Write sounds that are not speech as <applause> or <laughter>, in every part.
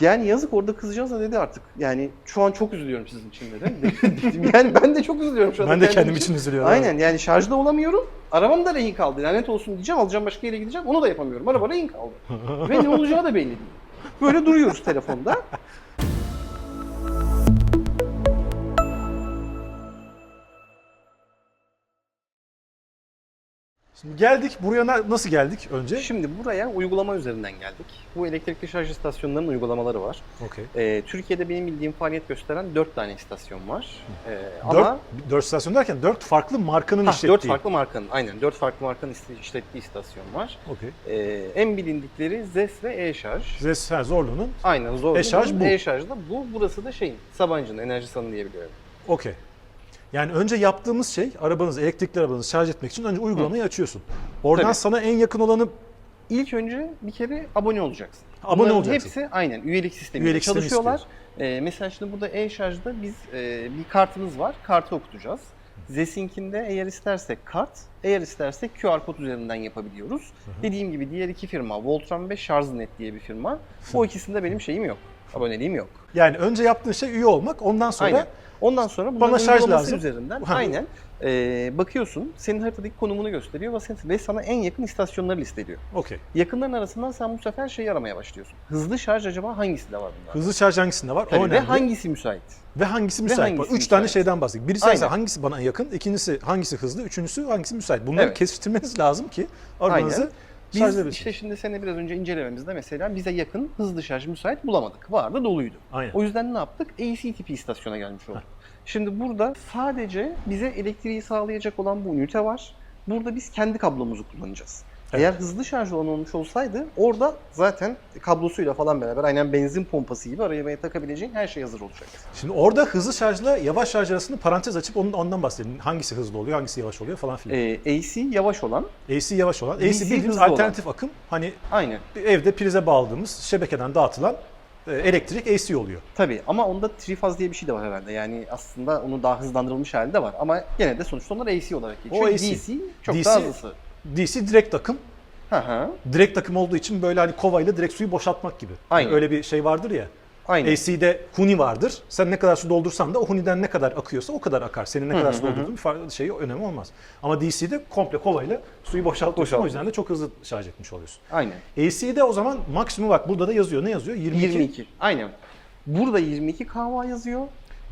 Yani yazık orada kızcağız da dedi artık. Yani şu an çok üzülüyorum sizin için dedi. <laughs> Yani ben de çok üzülüyorum şu anda. Ben de kendim için üzülüyorum. Aynen yani şarjda olamıyorum. Arabam da rehin kaldı. Lanet olsun diyeceğim. Alacağım başka yere gideceğim. Onu da yapamıyorum. Araba rehin kaldı. <laughs> Ve ne olacağı da belli değil. Böyle duruyoruz telefonda. Şimdi geldik. Buraya na- nasıl geldik önce? Şimdi buraya uygulama üzerinden geldik. Bu elektrikli şarj istasyonlarının uygulamaları var. Okey. Ee, Türkiye'de benim bildiğim faaliyet gösteren 4 tane istasyon var. Ee, Dört, ama dört istasyon derken dört farklı markanın ha, işlettiği. 4 farklı markanın, aynen 4 farklı markanın işlettiği istasyon var. Okey. Ee, en bilindikleri ZES ve E-Şarj. Zes ha, Zorlu'nun. Aynen zor. E-Şarj bu. E-Şarj da bu. Burası da şeyin, Sabancı'nın enerji sanı diye biliyorum. Okey. Yani önce yaptığımız şey arabanızı, elektrikli arabanızı şarj etmek için önce uygulamayı açıyorsun. Oradan Tabii. sana en yakın olanı İlk önce bir kere abone olacaksın. Abone Bunların olacaksın. Hepsi aynen üyelik sistemiyle Üyelik sistemi çalışıyorlar. Ee, mesela şimdi burada e-şarjda biz e, bir kartımız var. Kartı okutacağız. Zesink'inde eğer istersek kart, eğer istersek QR kod üzerinden yapabiliyoruz. Dediğim gibi diğer iki firma Voltron ve Şarjnet diye bir firma. O ikisinde benim şeyim yok. Aboneliğim yok. yani önce yaptığın şey üye olmak. Ondan sonra Aynen. Ondan sonra Bana şarj lazım. üzerinden Ha. aynen e, bakıyorsun. Senin haritadaki konumunu gösteriyor ve, sen- ve sana en yakın istasyonları listeliyor. okey. Yakınların arasından sen bu sefer şeyi aramaya başlıyorsun. Hızlı şarj acaba hangisi de var bunda? Hızlı şarj hangisinde var? Tabii, o ve hangisi müsait? Ve hangisi Ve müsait? hangisi Bak, Üç müsait? tane şeyden bahsettik. Birisi Aynen. hangisi bana yakın, ikincisi hangisi hızlı, üçüncüsü hangisi müsait. Bunları Evet. kesiştirmeniz lazım ki arabanızı Aynen. Biz edebilirsiniz. işte şimdi sene biraz önce incelememizde mesela bize yakın hızlı şarj müsait bulamadık. Vardı doluydu. Aynen. O yüzden ne yaptık? AC tipi istasyona gelmiş olduk. Şimdi burada sadece bize elektriği sağlayacak olan bu ünite var. Burada biz kendi kablomuzu kullanacağız. Eğer hızlı şarj olan olmuş olsaydı orada zaten kablosuyla falan beraber aynen benzin pompası gibi arabaya takabileceğin her şey hazır olacak. Şimdi orada hızlı şarjla yavaş şarj arasında parantez açıp onun, ondan bahsedelim. Hangisi hızlı oluyor, hangisi yavaş oluyor falan filan. Ee, AC yavaş olan AC yavaş olan, AC DC bildiğimiz hızlı olan. alternatif akım. Hani aynen evde prize bağladığımız, şebekeden dağıtılan e, elektrik AC oluyor. Tabii ama onda trifaz diye bir şey de var herhalde. Yani aslında onun daha hızlandırılmış hali de var. Ama gene de sonuçta onlar AC olarak geçiyor. O AC. DC çok DC daha hızlısı. DC direkt akım. Hı hı. Direkt akım olduğu için böyle hani kovayla direkt suyu boşaltmak gibi. Aynen. Öyle bir şey vardır ya. Aynen. AC'de huni vardır. Sen ne kadar su doldursan da o huniden ne kadar akıyorsa o kadar akar. Senin ne kadar su doldurduğun bir farklı şeyi önemi olmaz. Ama DC'de komple kovayla suyu boşaltıyorsun. O Boşaltıyor. yüzden de çok hızlı şarj etmiş oluyorsun. Aynen. AC'de o zaman maksimum bak burada da yazıyor. Ne yazıyor? 22. 22. Aynen. Burada 22 kW yazıyor.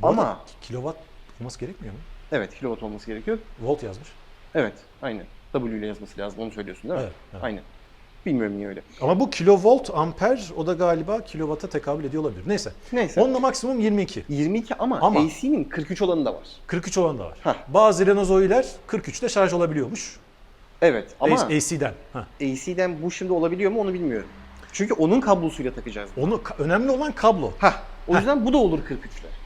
Bu Ama kilowatt olması gerekmiyor mu? evet kilowatt olması gerekiyor. Volt yazmış. Evet. Aynen. W ile yazması lazım. Onu söylüyorsun değil mi? Evet, evet. Aynen. Bilmiyorum niye öyle. Ama bu kilovolt amper o da galiba kilowatt'a tekabül ediyor olabilir. Neyse. Neyse. Onunla maksimum 22. 22 ama, Ama- AC'nin 43 olanı da var. 43 olan da var. Heh. Bazı Renault Zoe'ler 43'te şarj olabiliyormuş. Evet ama AC'den. Ha. AC'den bu şimdi olabiliyor mu onu bilmiyorum. Çünkü onun kablosuyla takacağız. Onu önemli olan kablo. Hah. O yüzden bu da olur 43'ler.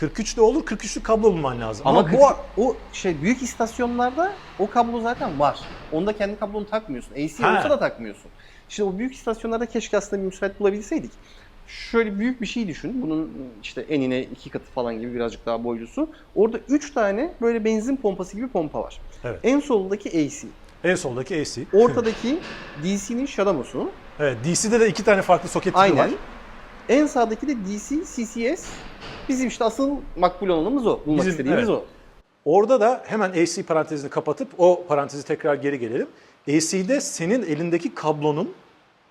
43'te olur 43'lü kablo bulman lazım. Ama, Ama, bu o şey büyük istasyonlarda o kablo zaten var. Onda kendi kablonu takmıyorsun. AC Ha. olsa da takmıyorsun. İşte o büyük istasyonlarda keşke aslında bir müsait bulabilseydik. Şöyle büyük bir şey düşün. Bunun işte enine iki katı falan gibi birazcık daha boylusu. Orada üç tane böyle benzin pompası gibi pompa var. Evet. En soldaki AC. en soldaki AC. Ortadaki <laughs> DC'nin şaramosu. evet, DC'de de iki tane farklı soket tipi Aynen. var. En sağdaki de DC CCS. Bizim işte asıl makbul olanımız o. Bulmak Bizim- istediğimiz evet. o. Orada da hemen AC parantezini kapatıp o parantezi tekrar geri gelelim. AC'de senin elindeki kablonun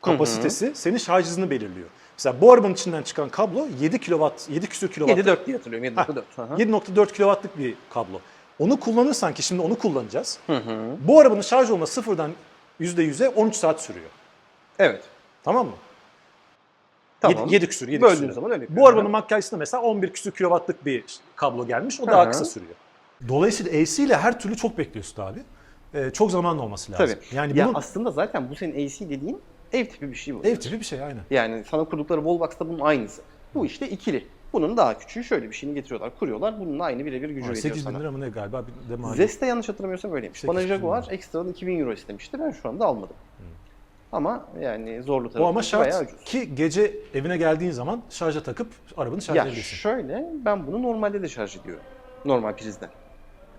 kapasitesi senin şarj hızını belirliyor. Mesela bu arabanın içinden çıkan kablo 7 kW, 7 küsür kW. 7.4 diye hatırlıyorum. 7.4. Hı hı. 7.4 kW'lık bir kablo. Onu kullanırsan ki şimdi onu kullanacağız. Hı hı. Bu arabanın şarj olması sıfırdan %100'e 13 saat sürüyor. Evet. Tamam mı? Tamam. 7, 7 küsür, 7 Böldüğün küsür. zaman öyle. Bu arabanın makyajında mesela 11 küsür kW'lık bir kablo gelmiş. O daha Hı hı. kısa sürüyor. Dolayısıyla AC ile her türlü çok bekliyorsun abi. Ee, çok zamanlı olması lazım. Tabii. Yani ya bunun aslında zaten bu senin AC dediğin ev tipi bir şey bu. ev tipi bir şey aynen. Yani sana kurdukları Wallbox'ta bunun aynısı. Bu işte ikili. Bunun daha küçüğü şöyle bir şeyini getiriyorlar, kuruyorlar. Bununla aynı birebir gücü veriyor 8 bin sana. lira mı ne galiba bir de maliyet. Zest'te yanlış hatırlamıyorsam öyleymiş. 8 Bana Jaguar ekstradan 2000 euro istemişti. Ben şu anda almadım. Ama yani zorlu tarafı O ama şart ucuz. ki gece evine geldiğin zaman şarja takıp arabanı şarj Ya edebilirsin. şöyle ben bunu normalde de şarj ediyorum. Normal prizden.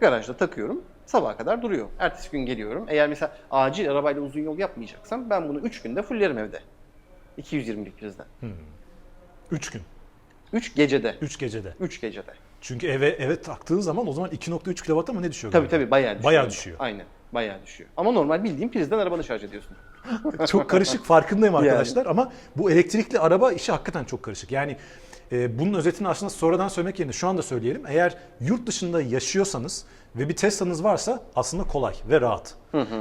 Garajda takıyorum. Sabaha kadar duruyor. Ertesi gün geliyorum. Eğer mesela acil arabayla uzun yol yapmayacaksam ben bunu 3 günde fullerim evde. 220'lik prizden. 3 gün. 3 gecede. 3 gecede. 3 gecede. Çünkü eve eve taktığın zaman o zaman 2.3 kW'a mı ne düşüyor? Tabii galiba? tabii bayağı düşüyor. Bayağı düşüyor. Aynen. Bayağı düşüyor. Ama normal bildiğin prizden arabanı şarj ediyorsun. Çok karışık farkındayım Yani. arkadaşlar ama bu elektrikli araba işi hakikaten çok karışık. Yani e, bunun özetini aslında sonradan söylemek yerine şu anda söyleyelim. Eğer yurt dışında yaşıyorsanız ve bir Tesla'nız varsa aslında kolay ve rahat.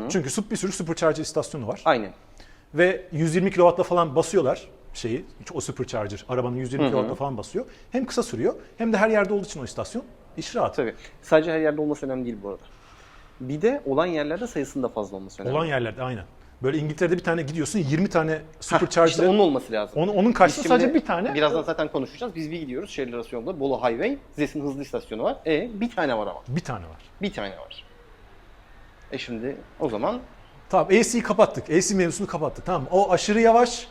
Çünkü su- bir sürü supercharger istasyonu var. Aynen. Ve 120 kW'la falan basıyorlar şeyi, o supercharger arabanın 120 kW'la falan basıyor. Hem kısa sürüyor hem de her yerde olduğu için o istasyon iş rahat. Tabii. Sadece her yerde olması önemli değil bu arada. Bir de olan yerlerde sayısının da fazla olması önemli. Olan yerlerde aynen. Böyle İngiltere'de bir tane gidiyorsun 20 tane supercharger. işte onun olması lazım. onun, onun karşısında sadece bir tane. Birazdan zaten konuşacağız. Biz bir gidiyoruz şehirler arası yolda. Bolu Highway. Zes'in hızlı istasyonu var. E bir tane var ama. Bir tane var. Bir tane var. E şimdi o zaman Tamam AC'yi kapattık. AC mevzusunu kapattık. Tamam o aşırı yavaş.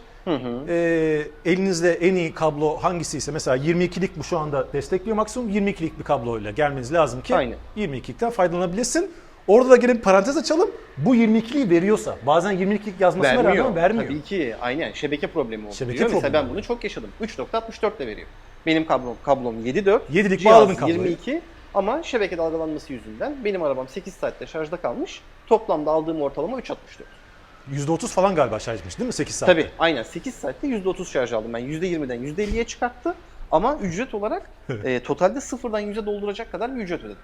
Ee, elinizde en iyi kablo hangisi ise mesela 22'lik bu şu anda destekliyor maksimum 22'lik bir kabloyla gelmeniz lazım ki Aynen. 22'likten faydalanabilirsin. Orada da bir parantez açalım. Bu 22'liği veriyorsa bazen 22'lik yazmasına vermiyor. rağmen vermiyor. Tabii ki aynen şebeke problemi oluyor. Şebeke Mesela problemi ben bunu çok yaşadım. 3.64 de veriyor. Benim kablom kablom 7.4. Yedilik cihaz bağladın kabloyu. 22 ama şebeke dalgalanması yüzünden benim arabam 8 saatte şarjda kalmış. Toplamda aldığım ortalama 3.64. %30 falan galiba şarjmış değil mi 8 saatte? Tabii aynen 8 saatte %30 şarj aldım ben. %20'den %50'ye çıkarttı. Ama ücret olarak e, totalde sıfırdan yüze dolduracak kadar bir ücret ödedim.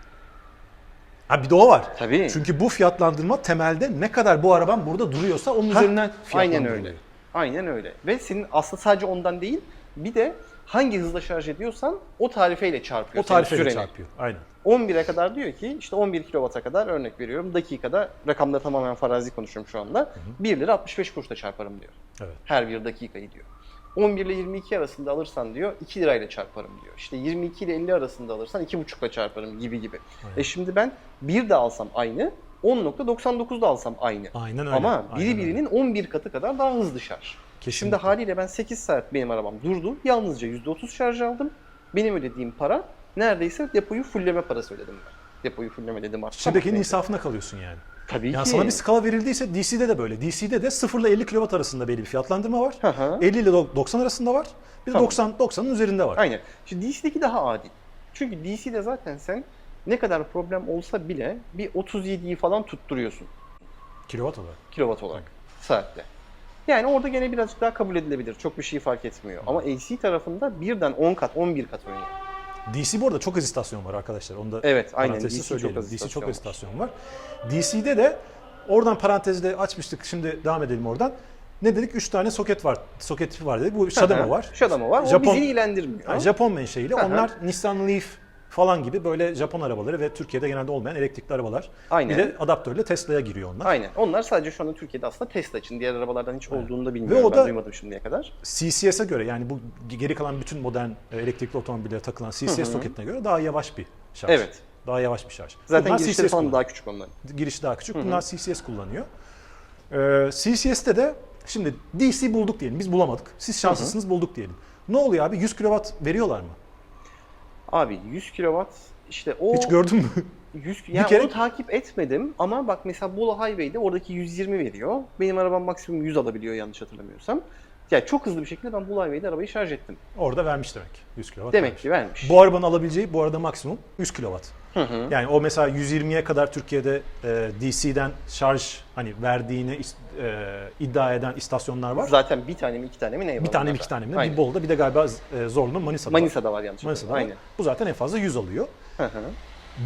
Ha bir de o var. Tabii. Çünkü bu fiyatlandırma temelde ne kadar bu araban burada duruyorsa onun Hah, üzerinden Aynen fiyatlandırılıyor. öyle. Aynen öyle. Ve senin aslında sadece ondan değil bir de hangi hızla şarj ediyorsan o tarifeyle çarpıyor. O tarifeyle çarpıyor. Aynen. 11'e kadar diyor ki işte 11 kW'a kadar örnek veriyorum dakikada rakamda tamamen farazi konuşuyorum şu anda. 1 lira 65 kuruşla çarparım diyor. Evet. Her bir dakikayı diyor. 11 ile 22 arasında alırsan diyor 2 lirayla çarparım diyor. İşte 22 ile 50 arasında alırsan 2,5 ile çarparım gibi gibi. E şimdi ben 1 de alsam aynı 10.99 da alsam aynı. Aynen öyle. Ama biri Aynen öyle. birinin 11 katı kadar daha hızlı şarj. Şimdi Kesinlikle. haliyle ben 8 saat benim arabam durdu. Yalnızca %30 şarj aldım. Benim ödediğim para neredeyse depoyu fulleme parası ödedim ben. Depoyu fulleme dedim artık. Şebekenin Neyse. insafına kalıyorsun yani. Tabii Yani ki. sana bir skala verildiyse DC'de de böyle. DC'de de 0 ile 50 kW arasında belli bir fiyatlandırma var. Hı hı. 50 ile 90 arasında var. Bir de Tamam. 90 90'ın üzerinde var. Aynen. Şimdi DC'deki daha adil. Çünkü DC'de zaten sen ne kadar problem olsa bile bir 37'yi falan tutturuyorsun Kilowatt olarak. kilowatt olarak saatte. Yani orada gene birazcık daha kabul edilebilir. Çok bir şey fark etmiyor. Ama AC tarafında birden 10 kat, 11 kat oynuyor. DC bu arada çok az istasyon var arkadaşlar. Onu da Evet, aynen. DC çok söyleyelim. az DC çok az var. istasyon var. DC'de de oradan parantezde açmıştık. Şimdi devam edelim oradan. Ne dedik? 3 tane soket var. Soket tipi var dedik. Bu Shademo var. Shademo var. O Japon- bizi ilgilendirmiyor. Yani Japon menşeili. Onlar Nissan Leaf falan gibi böyle Japon arabaları ve Türkiye'de genelde olmayan elektrikli arabalar. Aynen. Bir de adaptörle Tesla'ya giriyor onlar. Aynen. Onlar sadece şu anda Türkiye'de aslında Tesla için. Diğer arabalardan hiç olduğunu da Ve bilmiyorum. o ben da- duymadım şimdiye kadar. CCS'e göre yani bu geri kalan bütün modern e, elektrikli otomobillere takılan CCS soketine göre daha yavaş bir şarj. Evet. Daha yavaş bir şarj. Zaten Bunlar girişleri CCS falan kullanıyor. daha küçük onların. Girişi daha küçük. Bunlar CCS kullanıyor. Ee, CCS'te de şimdi DC bulduk diyelim. Biz bulamadık. Siz şanslısınız bulduk diyelim. Ne oluyor abi? 100 kW veriyorlar mı? Abi 100 kW işte o Hiç gördün mü? 100 yani kere- onu takip etmedim ama bak mesela Bolu Highway'de oradaki 120 veriyor. Benim arabam maksimum 100 alabiliyor yanlış hatırlamıyorsam. Yani çok hızlı bir şekilde ben Bolu Highway'de arabayı şarj ettim. Orada vermiş demek. 100 kW. Demek vermiş. ki vermiş. Bu arabanın alabileceği bu arada maksimum 100 kW. Yani o mesela 120'ye kadar Türkiye'de e, DC'den şarj hani verdiğini e, iddia eden istasyonlar var. Zaten bir tane mi iki tane mi ne var? Bir tane mi iki tane mi? Aynen. Bir Bolu'da bir de galiba e, Zorlu'nun Manisa'da var. Manisa'da var yanlış Manisa'da hatırlamıyorum. var. Aynen. Bu zaten en fazla 100 alıyor. Hı hı.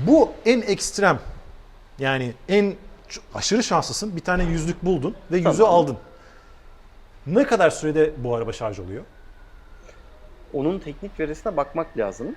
Bu en ekstrem yani en aşırı şanslısın. Bir tane yüzlük buldun ve yüzü Tamam. aldın. Ne kadar sürede bu araba şarj oluyor? Onun teknik verisine bakmak lazım.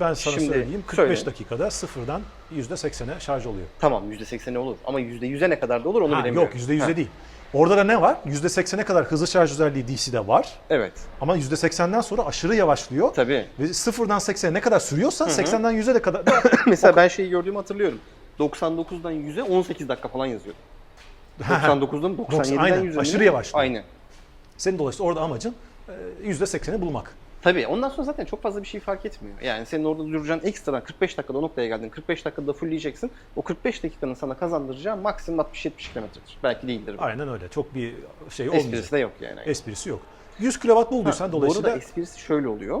Ben sana Şimdi söyleyeyim. 45 söyle. dakikada sıfırdan %80'e şarj oluyor. Tamam %80'e olur ama %100'e ne kadar da olur onu Ha, bilemiyorum. yok %100'e Ha, değil. Orada da ne var? %80'e kadar hızlı şarj özelliği DC'de var. Evet. Ama %80'den sonra aşırı yavaşlıyor. Tabii. Ve sıfırdan 80'e ne kadar sürüyorsa 80'den 100'e de kadar <laughs> mesela ben şeyi gördüğümü hatırlıyorum. 99'dan 100'e 18 dakika falan yazıyor. 99'dan 97'den aynen, 100'e. aşırı yavaşlıyor. Aynen. Senin dolayısıyla orada amacın e, %80'i bulmak. Tabii ondan sonra zaten çok fazla bir şey fark etmiyor. Yani senin orada duracağın ekstra 45 dakikada o noktaya geldin. 45 dakikada fullleyeceksin. O 45 dakikanın sana kazandıracağı maksimum 60-70 kilometredir. Belki değildir. bu. Aynen öyle. Çok bir şey olmayacak. Esprisi de yok yani. Esprisi yok. 100 kW bulduysan Ha, Bu dolayısıyla arada esprisi şöyle oluyor.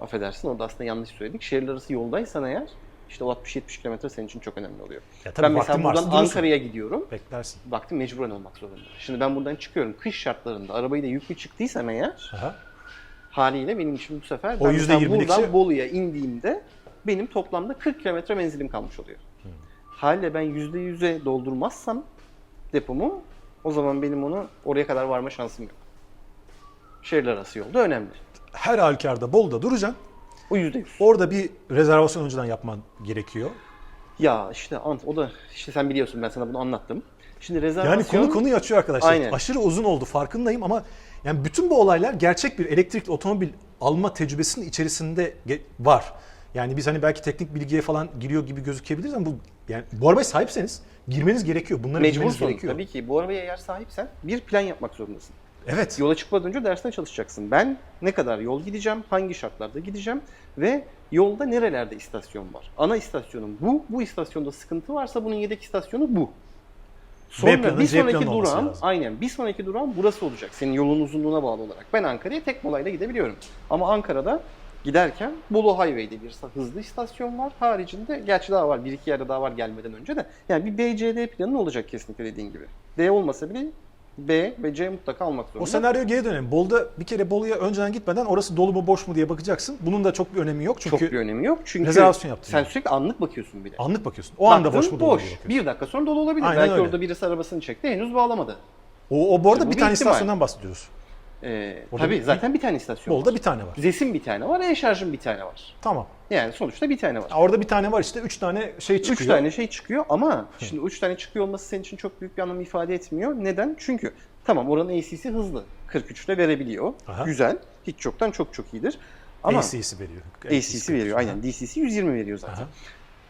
Affedersin orada aslında yanlış söyledik. Şehirler arası yoldaysan eğer işte o 60-70 kilometre senin için çok önemli oluyor. Ya tabii ben mesela buradan. Ankara'ya gidiyorum. beklersin. Baktım mecburen olmak zorunda. Şimdi ben buradan çıkıyorum. Kış şartlarında arabayı da yüklü çıktıysam eğer Aha. Haliyle benim için bu sefer O ben mesela %20'lik buradan Bolu'ya indiğimde benim toplamda 40 kilometre menzilim kalmış oluyor. Haliyle ben %100'e doldurmazsam depomu o zaman benim onu oraya kadar varma şansım yok. Şehirler arası yolda önemli. Her halükarda Bolu'da duracaksın. O %100. Orada bir rezervasyon önceden yapman gerekiyor. Ya işte o da işte sen biliyorsun ben sana bunu anlattım. Şimdi Yani rezervasyon konu konuyu açıyor arkadaşlar. Aynen. Aşırı uzun oldu farkındayım ama yani bütün bu olaylar gerçek bir elektrikli otomobil alma tecrübesinin içerisinde var. Yani biz hani belki teknik bilgiye falan giriyor gibi gözükebiliriz ama bu yani bu arabaya sahipseniz girmeniz gerekiyor. Bunları mecbursun gerekiyor. tabii ki. Bu arabaya eğer sahipsen bir plan yapmak zorundasın. Evet. Yola çıkmadan önce dersine çalışacaksın. Ben ne kadar yol gideceğim, hangi şartlarda gideceğim ve yolda nerelerde istasyon var. Ana istasyonum bu. Bu istasyonda sıkıntı varsa bunun yedek istasyonu bu. Sonra bir sonraki olması durağım, lazım. aynen bir sonraki durağım burası olacak. Senin yolun uzunluğuna bağlı olarak. Ben Ankara'ya tek molayla gidebiliyorum. Ama Ankara'da giderken Bolu Highway'de bir hızlı istasyon var. Haricinde gerçi daha var. Bir iki yerde daha var gelmeden önce de. Yani bir BCD planın olacak kesinlikle dediğin gibi. D olmasa bile B ve C mutlaka almak zorunda. O senaryoya geri dönelim. Bolu'da bir kere Bolu'ya önceden gitmeden orası dolu mu boş mu diye bakacaksın. Bunun da çok bir önemi yok çünkü çok bir önemi yok. Çünkü rezervasyon yaptın sen yani. sürekli anlık bakıyorsun bile. anlık bakıyorsun. O anda Baktın, boş mu dolu boş. bakıyorsun. Bir dakika sonra dolu olabilir. Aynen Belki öyle. orada birisi arabasını çekti henüz bağlamadı. O, o bu arada Bu bir bir tane ihtimal. istasyondan bahsediyoruz. Ee, Orada tabii bir- zaten bir tane istasyon var. bir tane var. Zesin bir tane var, e-şarjın bir tane var. Tamam. Yani sonuçta bir tane var. Orada bir tane var işte üç tane şey çıkıyor. Üç tane şey çıkıyor ama şimdi üç tane çıkıyor olması senin için çok büyük bir anlam ifade etmiyor. Neden? Çünkü tamam oranın AC'si hızlı. 43 ile verebiliyor. Aha. Güzel. Hiç çoktan çok çok iyidir. Ama AC'si veriyor. AC'si veriyor. Aynen. DC'si 120 veriyor zaten. Aha.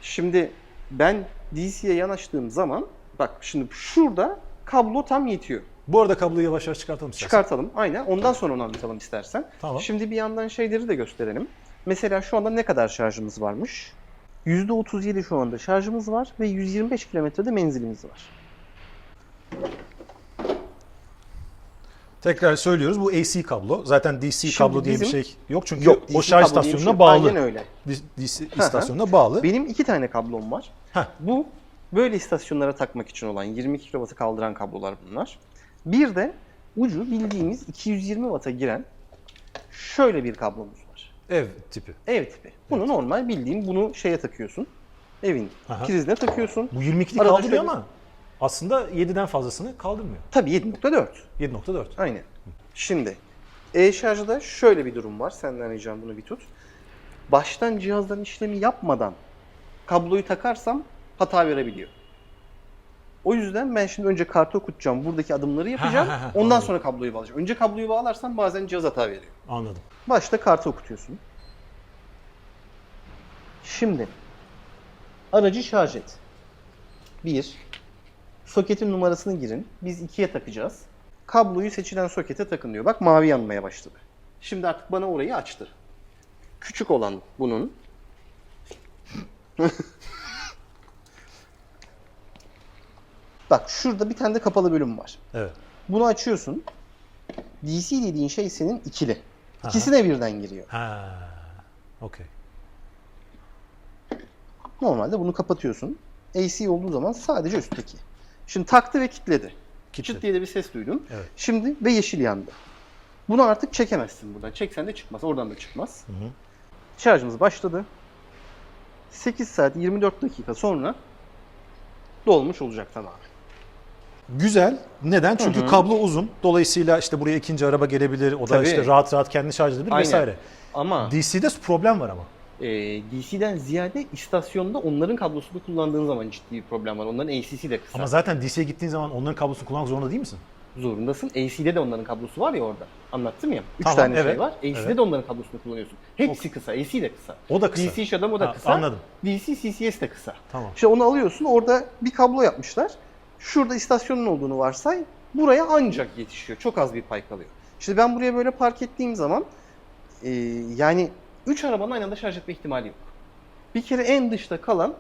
Şimdi ben DC'ye yanaştığım zaman bak şimdi şurada kablo tam yetiyor. Bu arada kabloyu yavaş yavaş çıkartalım istersen. Çıkartalım. Aynen. Ondan sonra onu anlatalım istersen. Tamam. Şimdi bir yandan şeyleri de gösterelim. Mesela şu anda ne kadar şarjımız varmış? %37 şu anda şarjımız var ve 125 kilometrede menzilimiz var. Tekrar söylüyoruz bu AC kablo. Zaten DC Şimdi kablo diye bir şey yok çünkü Yok, o DC şarj istasyonuna şey- bağlı. Aynen öyle. DC istasyonuna bağlı. Benim iki tane kablom var. Heh. Bu böyle istasyonlara takmak için olan 22 kW'ı kaldıran kablolar bunlar. Bir de ucu bildiğimiz 220 Watt'a giren şöyle bir kablomuz var. Ev tipi. Ev tipi. Bunu normal bildiğin bunu şeye takıyorsun. Evin Aha. prizine takıyorsun. Bu 22'lik Arada kaldırıyor şöyle- ama aslında 7'den fazlasını kaldırmıyor. Tabii 7.4. 7.4. Aynen. Şimdi e-şarjda şöyle bir durum var. Senden ricam bunu bir tut. Baştan cihazdan işlemi yapmadan kabloyu takarsam hata verebiliyor. O yüzden ben şimdi önce kartı okutacağım. Buradaki adımları yapacağım. Ondan anladım. sonra kabloyu bağlayacağım. Önce kabloyu bağlarsan bazen cihaz hata veriyor. Anladım. Başta kartı okutuyorsun. Şimdi aracı şarj et. Bir, soketin numarasını girin. Biz ikiye takacağız. Kabloyu seçilen sokete takın diyor. Bak mavi yanmaya başladı. Şimdi artık bana orayı açtı. Küçük olan bunun. <laughs> Bak şurada bir tane de kapalı bölüm var. Evet. Bunu açıyorsun. DC dediğin şey senin ikili. İkisine birden giriyor. Ha. Okey. Normalde bunu kapatıyorsun. AC olduğu zaman sadece üstteki. Şimdi taktı ve kilitledi. Kitle. Çıt diye de bir ses duydum. Evet. Şimdi ve yeşil yandı. Bunu artık çekemezsin buradan. Çeksen de çıkmaz. Oradan da çıkmaz. Hı hı. Şarjımız başladı. 8 saat 24 dakika sonra dolmuş olacak tamamen. Güzel. Neden? Çünkü Hı hı. kablo uzun. Dolayısıyla işte buraya ikinci araba gelebilir. O da Tabii. işte rahat rahat kendi şarj edebilir Aynen. vesaire. Ama DC'de problem var ama. e, DC'den ziyade istasyonda onların kablosunu kullandığın zaman ciddi bir problem var. Onların AC'si de kısa. Ama zaten DC'ye gittiğin zaman onların kablosunu kullanmak zorunda değil misin? zorundasın. AC'de de onların kablosu var ya orada. Anlattım ya. 3 Tamam, tane evet, şey var. AC'de evet. de onların kablosunu kullanıyorsun. Hepsi kısa. AC de kısa. O da kısa. DC Shadam o da Ha, kısa. anladım. DC CCS de kısa. Tamam. İşte onu alıyorsun. Orada bir kablo yapmışlar. Şurada istasyonun olduğunu varsay. Buraya ancak yetişiyor. Çok az bir pay kalıyor. İşte ben buraya böyle park ettiğim zaman e, yani 3 arabanın aynı anda şarj etme ihtimali yok. Bir kere en dışta kalan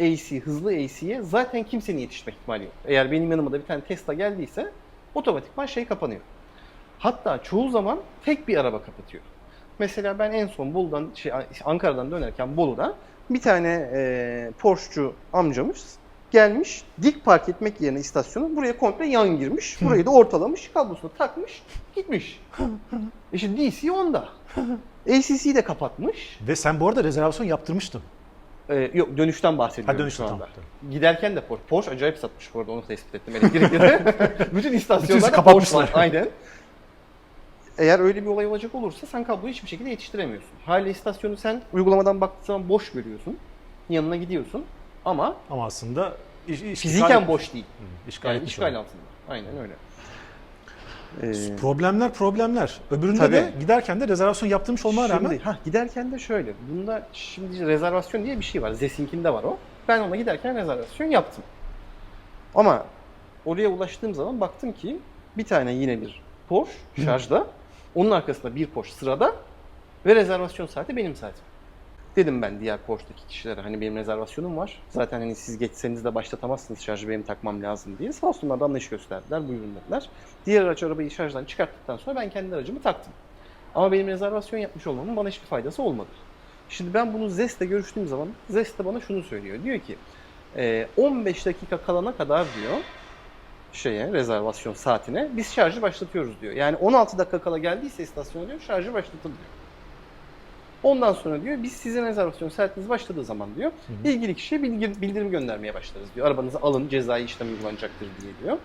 AC, hızlı AC'ye zaten kimsenin yetişme ihtimali yok. Eğer benim yanıma da bir tane Tesla geldiyse otomatikman şey kapanıyor. Hatta çoğu zaman tek bir araba kapatıyor. Mesela ben en son Bolu'dan, şey, Ankara'dan dönerken Bolu'da bir tane e, Porsche'cu amcamız gelmiş dik park etmek yerine istasyonu buraya komple yan girmiş. Burayı da ortalamış, kablosunu takmış, gitmiş. e şimdi DC onda. ACC'yi de kapatmış. Ve sen bu arada rezervasyon yaptırmıştın. Ee, yok dönüşten bahsediyorum Ha, dönüşten, şu anda. tamam, Giderken de Porsche. Porsche acayip satmış bu arada onu tespit ettim elektrikleri. <laughs> Bütün istasyonlarda Porsche var. Aynen. Eğer öyle bir olay olacak olursa sen kabloyu hiçbir şekilde yetiştiremiyorsun. Haliyle istasyonu sen uygulamadan baktığın zaman boş görüyorsun. Yanına gidiyorsun ama Ama aslında iş, iş, fiziken boş değil. Hı, işgal Yani etmiş işgal altında. Aynen öyle. Ee, Problemler problemler. Öbüründe Tabii. de giderken de rezervasyon yaptırmış olmana Şimdi, rağmen ha, giderken de şöyle. Bunda şimdi rezervasyon diye bir şey var. Zesink'inde var o. Ben ona giderken rezervasyon yaptım. Ama oraya ulaştığım zaman baktım ki bir tane yine bir Porsche şarjda. Onun arkasında bir Porsche sırada ve rezervasyon saati benim saatim. Dedim ben diğer Porsche'daki kişilere hani benim rezervasyonum var. Zaten hani siz geçseniz de başlatamazsınız şarjı benim takmam lazım diye. Sağ olsunlar da anlayış gösterdiler, buyurun dediler. Diğer araç arabayı şarjdan çıkarttıktan sonra ben kendi aracımı taktım. Ama benim rezervasyon yapmış olmamın bana hiçbir faydası olmadı. Şimdi ben bunu Zest'le görüştüğüm zaman Zest de bana şunu söylüyor. Diyor ki "E, 15 dakika kalana kadar diyor şeye rezervasyon saatine biz şarjı başlatıyoruz diyor. Yani 16 dakika kala geldiyse istasyona diyor şarjı başlatın diyor. Ondan sonra diyor biz sizin rezervasyon saatiniz başladığı zaman diyor ilgili kişiye bilgi- bildirim göndermeye başlarız diyor. Arabanızı alın cezai işlem uygulanacaktır diye diyor.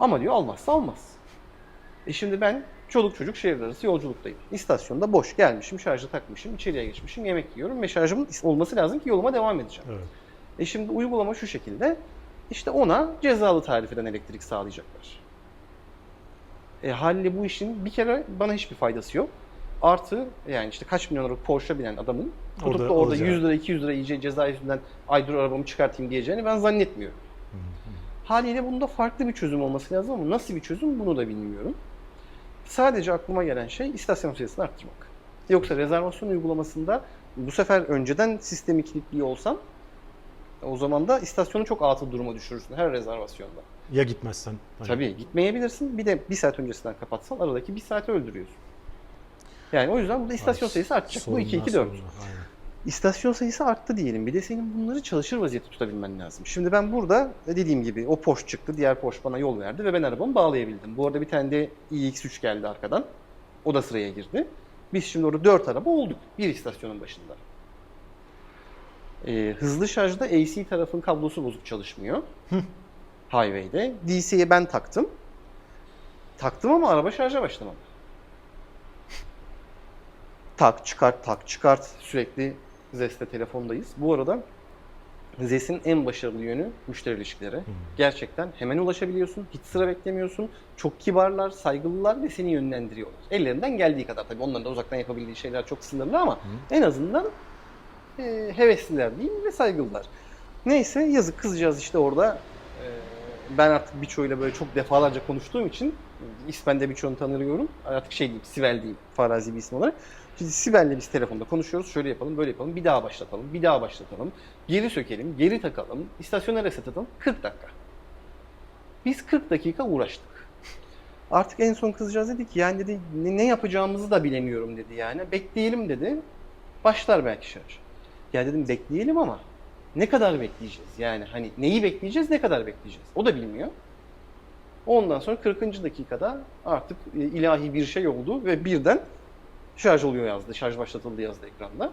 Ama diyor almazsa almaz. E şimdi ben çoluk çocuk şehir arası yolculuktayım. İstasyonda boş gelmişim, şarjı takmışım, içeriye geçmişim, yemek yiyorum ve şarjımın olması lazım ki yoluma devam edeceğim. Evet. E şimdi uygulama şu şekilde. işte ona cezalı tarifeden elektrik sağlayacaklar. E haliyle bu işin bir kere bana hiçbir faydası yok. Artı yani işte kaç milyon liralık Porsche binen adamın tutup Orada da orada olacağı. 100 lira 200 lira yiyeceği ceza yüzünden ay dur arabamı çıkartayım diyeceğini ben zannetmiyorum. Haliyle bunda farklı bir çözüm olması lazım ama nasıl bir çözüm bunu da bilmiyorum. Sadece aklıma gelen şey istasyon sayısını arttırmak. Yoksa rezervasyon uygulamasında bu sefer önceden sistemi kilitliyor olsam o zaman da istasyonu çok atıl duruma düşürürsün her rezervasyonda. Ya gitmezsen. Hani Tabii gitmeyebilirsin. Bir de bir saat öncesinden kapatsan aradaki bir saati öldürüyorsun. Yani o yüzden burada istasyon sayısı artacak. Bu sorunlar, 2 2 4. sorunlar, aynen. İstasyon sayısı arttı diyelim. Bir de senin bunları çalışır vaziyette tutabilmen lazım. Şimdi ben burada dediğim gibi o Porsche çıktı. Diğer Porsche bana yol verdi ve ben arabamı bağlayabildim. Bu arada bir tane de iX3 geldi arkadan. O da sıraya girdi. Biz şimdi orada 4 araba olduk. Bir istasyonun başında. Ee, hızlı şarjda AC tarafın kablosu bozuk çalışmıyor. Highway'de. DC'ye ben taktım. Taktım ama araba şarja başlamadı. Tak çıkart tak çıkart sürekli Zest'te telefondayız. Bu arada Zest'in en başarılı yönü müşteri ilişkileri. Gerçekten hemen ulaşabiliyorsun, hiç sıra beklemiyorsun. Çok kibarlar, saygılılar ve seni yönlendiriyorlar. Ellerinden geldiği kadar tabii onların da uzaktan yapabildiği şeyler çok sınırlı ama en azından e, hevesliler diyeyim ve saygılılar. Neyse yazık kızcağız işte orada e, ben artık birçoğuyla böyle çok defalarca konuştuğum için ismen de birçoğunu tanıyorum. Artık şey diyeyim, Sibel diyeyim farazi bir isim olarak. Şimdi Sibel'le biz telefonda konuşuyoruz. Şöyle yapalım, böyle yapalım. Bir daha başlatalım, bir daha başlatalım. Geri sökelim, geri takalım. İstasyona reset atalım. 40 dakika. Biz 40 dakika uğraştık. Artık en son kızcağız dedi ki yani dedi ne, ne yapacağımızı da bilemiyorum dedi yani. Bekleyelim dedi. Başlar belki şarj. Ya dedim bekleyelim ama ne kadar bekleyeceğiz? Yani hani neyi bekleyeceğiz, ne kadar bekleyeceğiz? O da bilmiyor. Ondan sonra 40. dakikada artık e, ilahi bir şey oldu ve birden şarj oluyor yazdı. Şarj başlatıldı yazdı ekranda.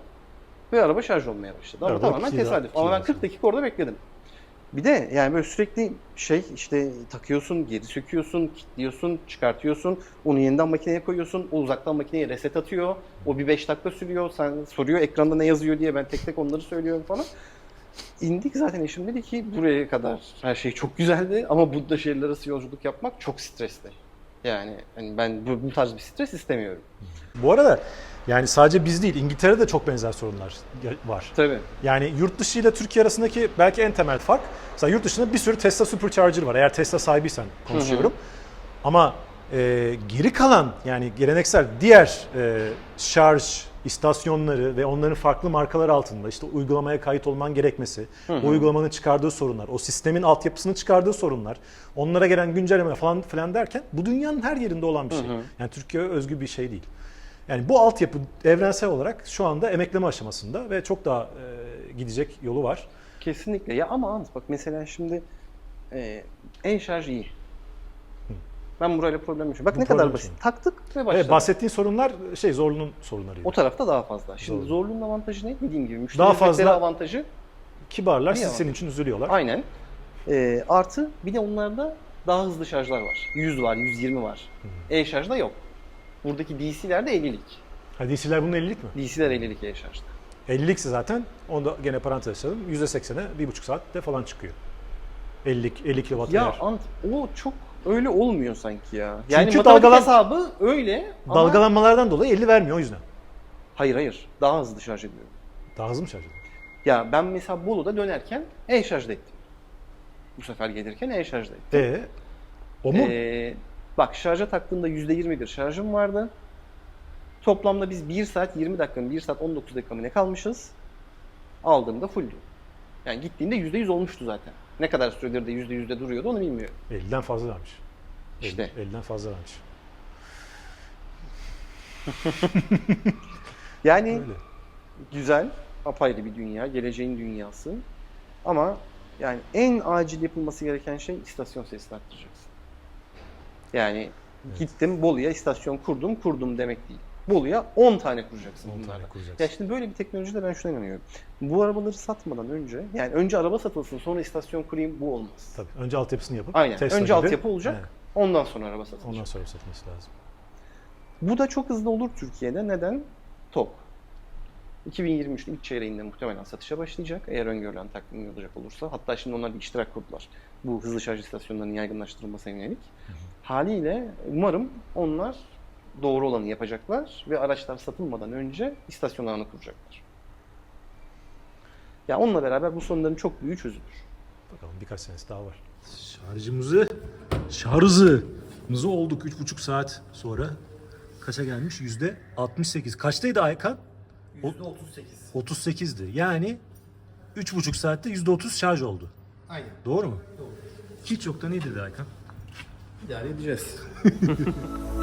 Ve araba şarj olmaya başladı. Ama Arada tamamen iki tesadüf. iki Ama ben daha 40 dakika orada bekledim. Bir de yani böyle sürekli şey işte takıyorsun, geri söküyorsun, kilitliyorsun, çıkartıyorsun. Onu yeniden makineye koyuyorsun. O uzaktan makineye reset atıyor. O bir 5 dakika sürüyor. Sen soruyor ekranda ne yazıyor diye ben tek tek onları söylüyorum falan. İndik zaten eşim dedi ki buraya kadar her şey çok güzeldi ama Budda şehirler arası yolculuk yapmak çok stresli. Yani hani ben bu, bu tarz bir stres istemiyorum. Bu arada yani sadece biz değil İngiltere'de de çok benzer sorunlar var. Tabii. Yani yurt dışı ile Türkiye arasındaki belki en temel fark. Mesela yurt dışında bir sürü Tesla Supercharger var. Eğer Tesla sahibiysen konuşuyorum. Ama e, geri kalan yani geleneksel diğer e, şarj istasyonları ve onların farklı markalar altında işte uygulamaya kayıt olman gerekmesi, o uygulamanın çıkardığı sorunlar, o sistemin altyapısının çıkardığı sorunlar, onlara gelen güncelleme falan filan derken bu dünyanın her yerinde olan bir şey. Yani Türkiye'ye özgü bir şey değil. Yani bu altyapı evrensel olarak şu anda emekleme aşamasında ve çok daha e, gidecek yolu var. Kesinlikle. Ya ama Hans bak mesela şimdi e, e-şarj iyi. Ben burayla problem yaşıyorum. Bak Bu ne kadar basit. yaşıyorum. Taktık ve başladı. Evet, bahsettiğin sorunlar şey zorluğun sorunlarıydı. O tarafta daha fazla. Şimdi Doğru. zorluğun avantajı ne? Dediğim gibi müşteri Daha fazla- avantajı Kibarlar siz senin için üzülüyorlar. aynen. E, artı bir de onlarda daha hızlı şarjlar var. 100 var, 120 var. E-şarjda yok. Buradaki DC'lerde 50'lik. Ha DC'ler bunun 50'lik mi? DC'ler 50'lik e-şarjda. 50'likse zaten onu da gene parantez açalım. %80'e 1,5 saatte falan çıkıyor. 50 50 kW Ya. Ant, o çok öyle olmuyor sanki ya. Yani Çünkü matematik dalgalan- hesabı öyle ama... Dalgalanmalardan dolayı 50 vermiyor o yüzden. Hayır hayır. Daha hızlı şarj ediyor. Daha hızlı mı şarj ediyor? Ya ben mesela Bolu'da dönerken e-şarjda ettim. Bu sefer gelirken e-şarjda ettim. E o mu? Ee, bak şarja taktığımda %20 bir şarjım vardı. Toplamda biz 1 saat 20 dakika mı 1 saat 19 dakika mı ne kalmışız? Aldığımda fulldü. Yani gittiğinde %100 olmuştu zaten. Ne kadar süredir de %100'de duruyordu onu bilmiyorum. 50'den fazla vermiş. İşte. 50'den fazla vermiş. <laughs> Yani Öyle. güzel, apayrı bir dünya, geleceğin dünyası. Ama yani en acil yapılması gereken şey istasyon sayısını arttıracaksın. Yani gittim Bolu'ya istasyon kurdum, kurdum demek değil. Bolu'ya 10 tane kuracaksın 10 tane kuracaksın. Ya şimdi böyle bir teknolojide ben şuna inanıyorum. Bu arabaları satmadan önce, yani önce araba satılsın sonra istasyon kurayım bu olmaz. Tabii. Önce altyapısını yapıp Aynen. Tesla önce gibi. altyapı olacak, Evet. ondan sonra araba satılacak. Ondan sonra satılması lazım. Bu da çok hızlı olur Türkiye'de. Neden? TOK. 2023'ün ilk çeyreğinde muhtemelen satışa başlayacak. Eğer öngörülen takvim olacak olursa. Hatta şimdi onlar bir iştirak kurdular. Bu hızlı şarj istasyonlarının yaygınlaştırılmasına yönelik. Haliyle umarım onlar doğru olanı yapacaklar ve araçlar satılmadan önce istasyon ağını kuracaklar. Ya onunla beraber bu sorunların çok büyüğü çözülür. Bakalım birkaç senesi daha var. Şarjımızı, şarjımızı olduk 3,5 saat sonra. Kaça gelmiş? Yüzde 68. Kaçtaydı Aykan? %38. 38'di. Yani 3,5 saatte yüzde 30 şarj oldu. Aynen. Doğru mu? Doğru. Hiç yoktan iyi dedi Aykan. İdare edeceğiz. <laughs>